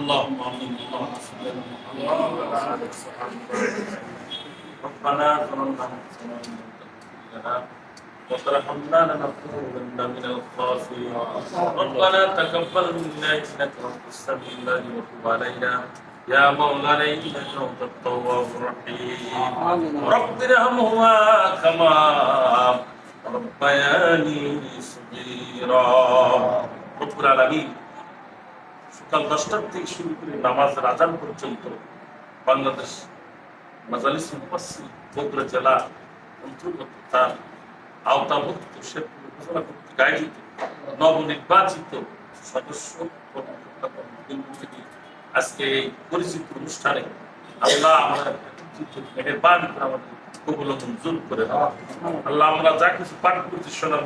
اللهم امين اللهم صل على محمد ربنا ظلمنا انفسنا وترحمنا لنكونن من الخاسرين ربنا تقبل منا انك انت السميع العليم وتب علينا يا مولانا انك انت التواب الرحيم رب ارحمهما كما ربياني صغيرا رب العالمين সকাল দশটার থেকে শুরু করে নামাজের আজান পর্যন্ত বাংলাদেশ মাজালিস মুফাসসির বগুড়া জেলা অন্তর্গত তার আওতাভুক্ত শেরপুর উপজেলা কর্তৃক আয়োজিত নবনির্বাচিত সদস্য আজকে এই পরিচিত অনুষ্ঠানে আল্লাহ আমরা মেহরবান করে। আল্লাহ আমরা যা কিছু পাঠ করছি সোনার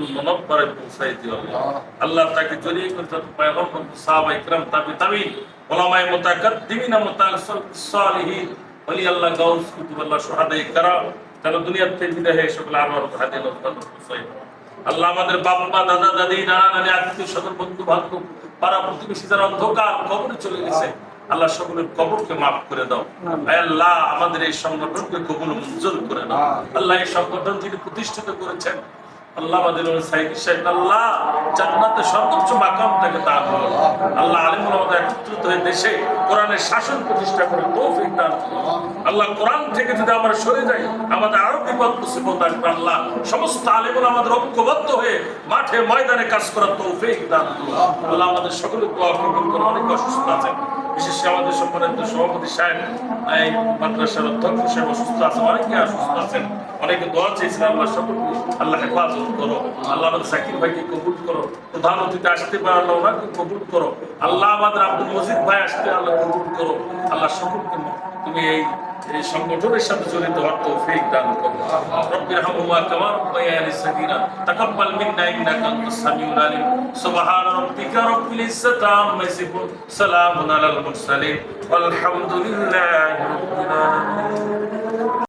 মদিনাই মনব্বরে পৌঁছাই দিও আল্লাহ। আল্লাহ তাকে জড়িয়ে করে যত পয়গম্বর সাহাবা ইকরাম তাবি তাবিন ওলামায়ে মুতাকাদ্দিমিন মুতাসালিহিন ওলি আল্লাহ গাউস কুতুবুল্লাহ শুহাদায়ে کرام যারা দুনিয়ার থেকে বিদায় হয়ে সকল আরওয়াহ হাদিল পৌঁছাই দাও। আল্লাহ আমাদের বাবা দাদা দাদি নানা নানি আত্মীয় স্বজন বন্ধু বান্ধব পাড়া প্রতিবেশী যারা অন্ধকার কবরে চলে গেছে আল্লাহ সকলের কবরকে মাফ করে দাও আয় আল্লাহ আমাদের এই সংগঠনকে কবুল ও মঞ্জুর করে দাও আল্লাহ এই সংগঠন যিনি প্রতিষ্ঠিত করেছেন আলিমুল আমাদের হয়ে ঐক্যবদ্ধ হয়ে মাঠে ময়দানে কাজ করার তৌফিক দান আল্লাহ আমাদের সকলের অনেক অসুস্থ আছে বিশেষ আমাদের সম্মানিত সভাপতি সাহেব অধ্যক্ষ সাহেব আছে, অনেকে অসুস্থ আছেন, অনেকে দোয়া চেয়েছেন, আল্লাহ সকলকে আল্লাহ হেফাজত করো, আল্লাহ আমাদের সাকিব ভাইকে কবুল করো, প্রধান আসতে পারে, আল্লাহ ওনাকে কবুল করো, আল্লাহ আমাদের আব্দুল মজিদ ভাই আসতে আল্লাহ কবুল করো, আল্লাহ সকলকে তুমি এই এই সংগঠনের সাথে জড়িত হওয়ার তৌফিক দান করো। রব্বির হামুমা কামা রব্বায়ানি সাগীরা তাকাব্বাল মিন্না ইন্নাকা আনতাস সামিউল আলিম। সুবহান রাব্বিকা রব্বিল ইজ্জাতি আম্মা ইয়াসিফুন। সালামুন আলাল মুরসালিন। আলহামদুলিল্লাহি রাব্বিল আলামিন।